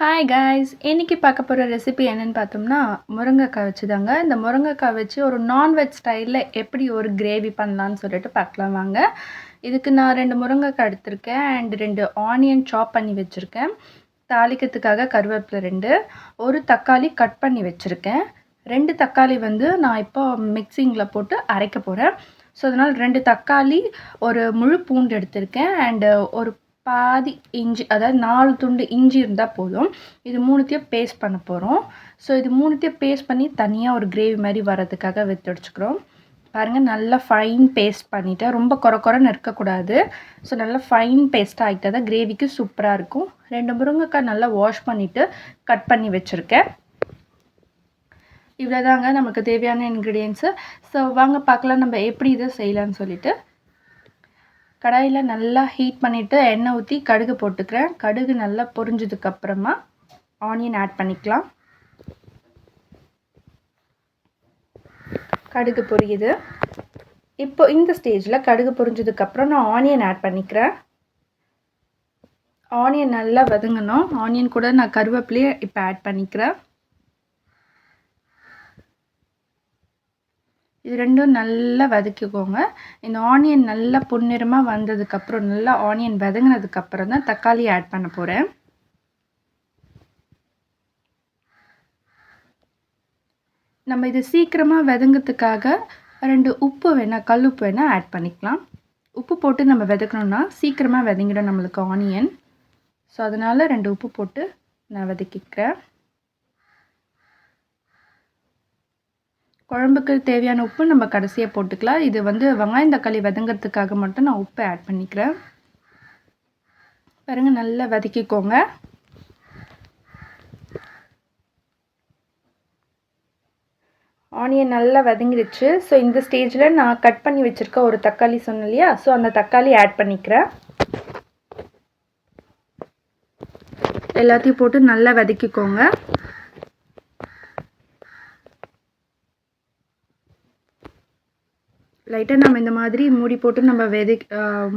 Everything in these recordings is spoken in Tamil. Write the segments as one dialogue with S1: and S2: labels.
S1: ஹாய் காய்ஸ் இன்றைக்கி பார்க்க போகிற ரெசிபி என்னென்னு பார்த்தோம்னா முருங்கைக்காய் வச்சு தாங்க இந்த முருங்கைக்காய் வச்சு ஒரு நான்வெஜ் ஸ்டைலில் எப்படி ஒரு கிரேவி பண்ணலான்னு சொல்லிட்டு பார்க்கலாம் வாங்க. இதுக்கு நான் ரெண்டு முருங்கைக்காய் எடுத்திருக்கேன். அண்ட் ரெண்டு ஆனியன் சாப் பண்ணி வச்சுருக்கேன். தாளிக்கிறதுக்காக கருவேப்பிலை ரெண்டு. ஒரு தக்காளி கட் பண்ணி வச்சுருக்கேன். ரெண்டு தக்காளி வந்து நான் இப்போ மிக்சிங்கில் போட்டு அரைக்க போகிறேன் ஸோ அதனால் ரெண்டு தக்காளி ஒரு முழு பூண்டு எடுத்திருக்கேன். அண்டு ஒரு பாதி இஞ்சி அதாவது நாலு துண்டு இஞ்சி இருந்தால் போதும். இது மூணுத்தையும் பேஸ்ட் பண்ண போகிறோம் ஸோ இது மூணுத்தையும் பேஸ்ட் பண்ணி தனியாக ஒரு கிரேவி மாதிரி வர்றதுக்காக வித்து வச்சுக்கிறோம் பாருங்கள் நல்லா ஃபைன் பேஸ்ட் பண்ணிவிட்டேன் ரொம்ப குறை குறைன்னு இருக்கக்கூடாது. ஸோ நல்லா ஃபைன் பேஸ்ட்டாக ஆகிட்டா தான் கிரேவிக்கு சூப்பராக இருக்கும். ரெண்டு முருங்கைக்காய் நல்லா வாஷ் பண்ணிவிட்டு கட் பண்ணி வச்சுருக்கேன். இவ்வளோதாங்க நமக்கு தேவையான இன்க்ரீடியன்ஸு ஸோ வாங்க பார்க்கலாம் நம்ம எப்படி இதை செய்யலான்னு சொல்லிவிட்டு கடாயில் நல்லா ஹீட் பண்ணிவிட்டு எண்ணெய் ஊற்றி கடுகு போட்டுக்கிறேன். கடுகு நல்லா பொரிஞ்சதுக்கப்புறமா ஆனியன் ஆட் பண்ணிக்கலாம். கடுகு பொரியுது. இப்போ இந்த ஸ்டேஜில் கடுகு பொரிஞ்சதுக்கப்புறம் நான் ஆனியன் ஆட் பண்ணிக்கிறேன். ஆனியன் நல்லா வதங்கணும். ஆனியன் கூட நான் கருவேப்பிலையே இப்போ ஆட் பண்ணிக்கிறேன். இது ரெண்டும் நல்லா வதக்கிக்கோங்க. இந்த ஆனியன் நல்லா பொன்னிறமாக வந்ததுக்கப்புறம் நல்லா ஆனியன் வதங்கினதுக்கப்புறம் தான் தக்காளி ஆட் பண்ண போகிறேன் நம்ம இது சீக்கிரமாக வதங்கிறதுக்காக ரெண்டு உப்பு வேணால் கல் உப்பு வேணால் ஆட் பண்ணிக்கலாம். உப்பு போட்டு நம்ம விதக்கணுன்னா சீக்கிரமாக விதங்கிடும் நம்மளுக்கு ஆனியன் ஸோ அதனால் ரெண்டு உப்பு போட்டு நான் வதக்கிக்கிறேன். குழம்புக்கு தேவையான உப்பு நம்ம கடைசியாக போட்டுக்கலாம். இது வந்து வெங்காயம் தக்காளி வதங்கிறதுக்காக மட்டும் நான் உப்பு ஆட் பண்ணிக்கிறேன். பாருங்கள் நல்லா வதக்கிக்கோங்க. ஆனியன் நல்லா வதங்கிடுச்சு. ஸோ இந்த ஸ்டேஜில் நான் கட் பண்ணி வச்சுருக்க ஒரு தக்காளி சொன்னேன் இல்லையா? ஸோ அந்த தக்காளி ஆட் பண்ணிக்கிறேன். எல்லாத்தையும் போட்டு நல்லா வதக்கிக்கோங்க. லைட்டாக நம்ம இந்த மாதிரி மூடி போட்டு நம்ம வெதை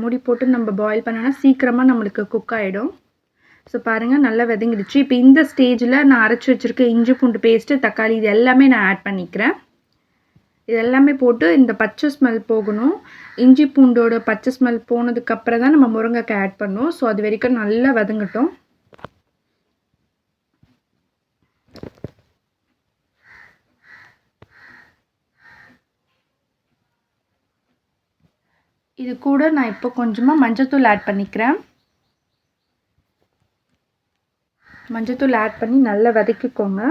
S1: மூடி போட்டு நம்ம பாயில் பண்ணோன்னா சீக்கிரமாக நம்மளுக்கு குக் ஆகிடும் ஸோ பாருங்கள் நல்லா விதங்கிடுச்சு இப்போ இந்த ஸ்டேஜில் நான் அரைச்சி வச்சுருக்க இஞ்சி பூண்டு பேஸ்ட்டு தக்காளி இது எல்லாமே நான் ஆட் பண்ணிக்கிறேன். இது எல்லாமே போட்டு இந்த பச்சை ஸ்மெல் போகணும். இஞ்சி பூண்டோட பச்சை ஸ்மெல் போனதுக்கப்புறம் தான் நம்ம முருங்கைக்காய் ஆட் பண்ணோம். ஸோ அது வரைக்கும் நல்லா வதங்கட்டும். இது கூட நான் இப்போ கொஞ்சமாக மஞ்சத்தூள் ஆட் பண்ணிக்கிறேன். மஞ்சத்தூள் ஆட் பண்ணி நல்லா வதக்கிக்கோங்க.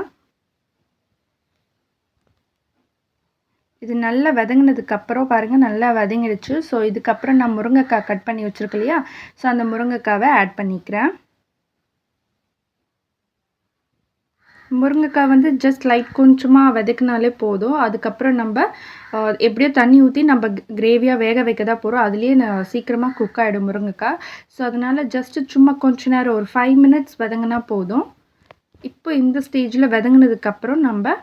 S1: இது நல்லா வதங்கினதுக்கப்புறம் பாருங்கள் நல்லா வதங்கிடுச்சு. ஸோ இதுக்கப்புறம் நான் முருங்கைக்காய் கட் பண்ணி வச்சுருக்கேன் இல்லையா? ஸோ அந்த முருங்கைக்காவை ஆட் பண்ணிக்கிறேன். முருங்கைக்காய் வந்து ஜஸ்ட் லைட் கொஞ்சமாக வதக்கினாலே போதும். அதுக்கப்புறம் நம்ம எப்படியோ தண்ணி ஊற்றி நம்ம கிரேவியாக வேக வைக்க தான் போகிறோம் அதுலேயே நான் சீக்கிரமாக குக் ஆகிடும் முருங்கைக்காய். ஸோ அதனால் ஜஸ்ட்டு சும்மா கொஞ்ச நேரம் ஒரு ஃபைவ் மினிட்ஸ் வதங்கினா போதும். இப்போ இந்த ஸ்டேஜில் வதங்கினதுக்கப்புறம் நம்ம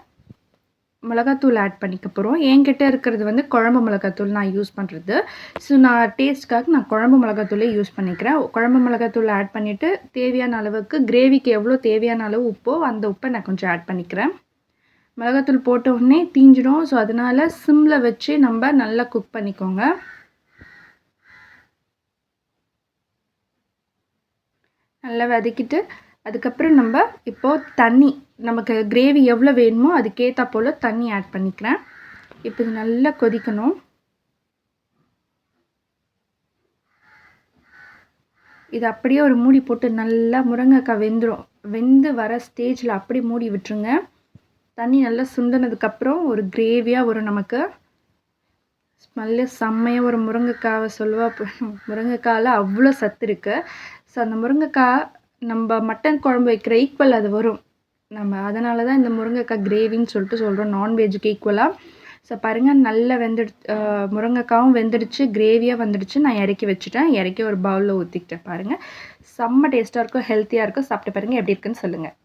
S1: மிளகாத்தூள் ஆட் பண்ணிக்க போகிறோம் என்கிட்ட இருக்கிறது வந்து குழம்பு மிளகாத்தூள் நான் யூஸ் பண்ணுறது ஸோ நான் டேஸ்ட்காக நான் குழம்பு மிளகாத்தூளே யூஸ் பண்ணிக்கிறேன். குழம்பு மிளகாத்தூள் ஆட் பண்ணிவிட்டு தேவையான அளவுக்கு கிரேவிக்கு எவ்வளோ தேவையான அளவு உப்போ அந்த உப்பை நான் கொஞ்சம் ஆட் பண்ணிக்கிறேன். மிளகாத்தூள் போட்ட உடனே தீஞ்சிடும். ஸோ அதனால் சிம்மில் வச்சு நம்ம நல்லா குக் பண்ணிக்கோங்க. நல்லா வதக்கிட்டு அதுக்கப்புறம் நம்ம இப்போது தண்ணி நமக்கு கிரேவி எவ்வளோ வேணுமோ அதுக்கேற்ற போல் தண்ணி ஆட் பண்ணிக்கிறேன். இப்போ இது நல்லா கொதிக்கணும். இது அப்படியே ஒரு மூடி போட்டு நல்லா முருங்கைக்காய் வெந்துடும் வெந்து வர ஸ்டேஜில் அப்படி மூடி விட்டுருங்க. தண்ணி நல்லா சுண்டினதுக்கப்புறம் ஒரு கிரேவியாக ஒரு நமக்கு. ஸ்மெல்லு செம்மையாக ஒரு முருங்கைக்காவை சொல்லுவா முருங்கைக்காயில் அவ்வளோ சத்து இருக்குது ஸோ அந்த முருங்கைக்காய் நம்ம மட்டன் குழம்பு வைக்கிற ஈக்குவல் அது வரும். நம்ம அதனால தான் இந்த முருங்கைக்காய் கிரேவின்னு சொல்லிட்டு சொல்கிறோம் நான்வெஜ்ஜுக்கு ஈக்குவலாக ஸோ பாருங்கள் நல்லா வெந்துடு முருங்கைக்காவும் வெந்துடுச்சு கிரேவியாக வந்துடுச்சு. நான் இறக்கி வச்சுட்டேன். இறக்கி ஒரு பவுலில் ஊற்றிக்கிட்டேன் பாருங்கள் செம்ம டேஸ்ட்டாக இருக்கும் ஹெல்த்தியாக இருக்கும். சாப்பிட்டு பாருங்கள் எப்படி இருக்குன்னு சொல்லுங்கள்